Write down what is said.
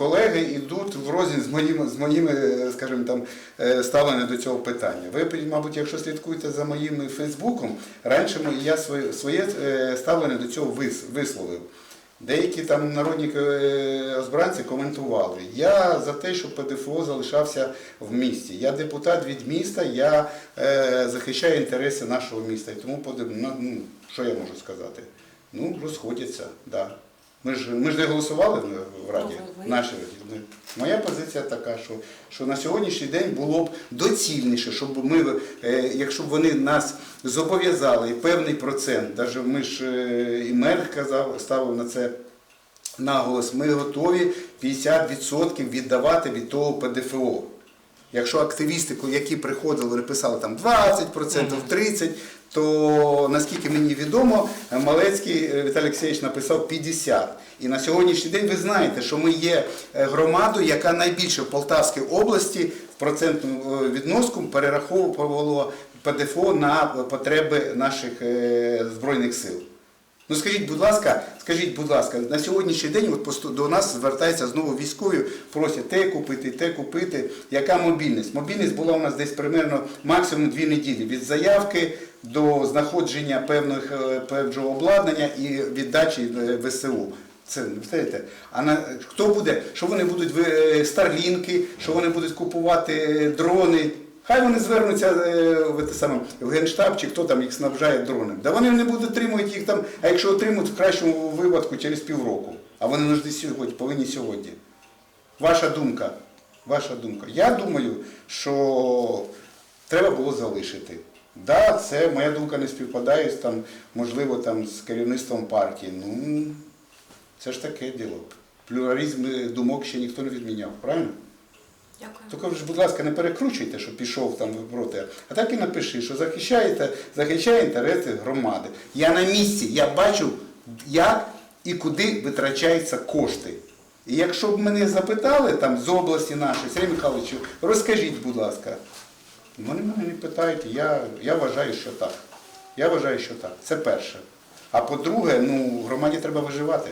колеги йдуть в розріз з моїми, з моїми, скажімо там, е, ставленням до цього питання. Ви, мабуть, якщо слідкуєте за моїм Фейсбуком, раніше я своє, е, ставлення до цього висловив. Деякі там народні е, озбранці коментували. Я за те, щоб ПДФО залишався в місті. Я депутат від міста, я е, захищаю інтереси нашого міста. І тому ну, ну, що я можу сказати? Ну, розходяться, да. Ми ж, ми ж не голосували в- Раді. Ну, ви- ви- Наші Раді. Моя позиція така, що, що на сьогоднішній день було б доцільніше, щоб ми, е, якщо б вони нас зобов'язали певний процент, навіть ми ж е, і мер казав, ставив на це наголос, ми готові 50% віддавати від того ПДФО. Якщо активісти, які приходили, вони писали там 20%, 30%, то наскільки мені відомо, Малецький е, Віталій Олексійович написав 50%. І на сьогоднішній день ви знаєте, що ми є е, громадою, яка найбільше в Полтавській області в процентному е, відноску перераховувала ПДФО на потреби наших е, збройних сил. Ну скажіть, будь ласка, скажіть, будь ласка, на сьогоднішній день от до нас звертаються знову військові, просять те купити, те купити. Яка мобільність? Мобільність була у нас десь примерно максимум дві неділі від заявки до знаходження певних е, певного обладнання і віддачі е, ВСУ. Це знаєте, а на хто буде, що вони будуть е, старлінки, що вони будуть купувати дрони. Хай вони звернуться е, в, те саме, в Генштаб чи хто там їх снабжає дронами. Да вони не будуть отримувати їх там, а якщо отримують в кращому випадку через півроку. А вони нужні сьогодні, повинні сьогодні. Ваша думка. Ваша думка. Я думаю, що треба було залишити. Да, це моя думка не співпадає там, можливо, там, з керівництвом партії. Ну, це ж таке діло. Плюралізм е, думок ще ніхто не відміняв, правильно? Дякую. Ж, будь ласка, не перекручуйте, що пішов там проти. А так і напиши, що захищаєте, захищає інтереси громади. Я на місці, я бачу, як і куди витрачаються кошти. І якщо б мене запитали там з області нашої, Сергій Михайловичу, розкажіть, будь ласка. Вони мене не питають, я, я вважаю, що так. Я вважаю, що так. Це перше. А по-друге, ну, громаді треба виживати.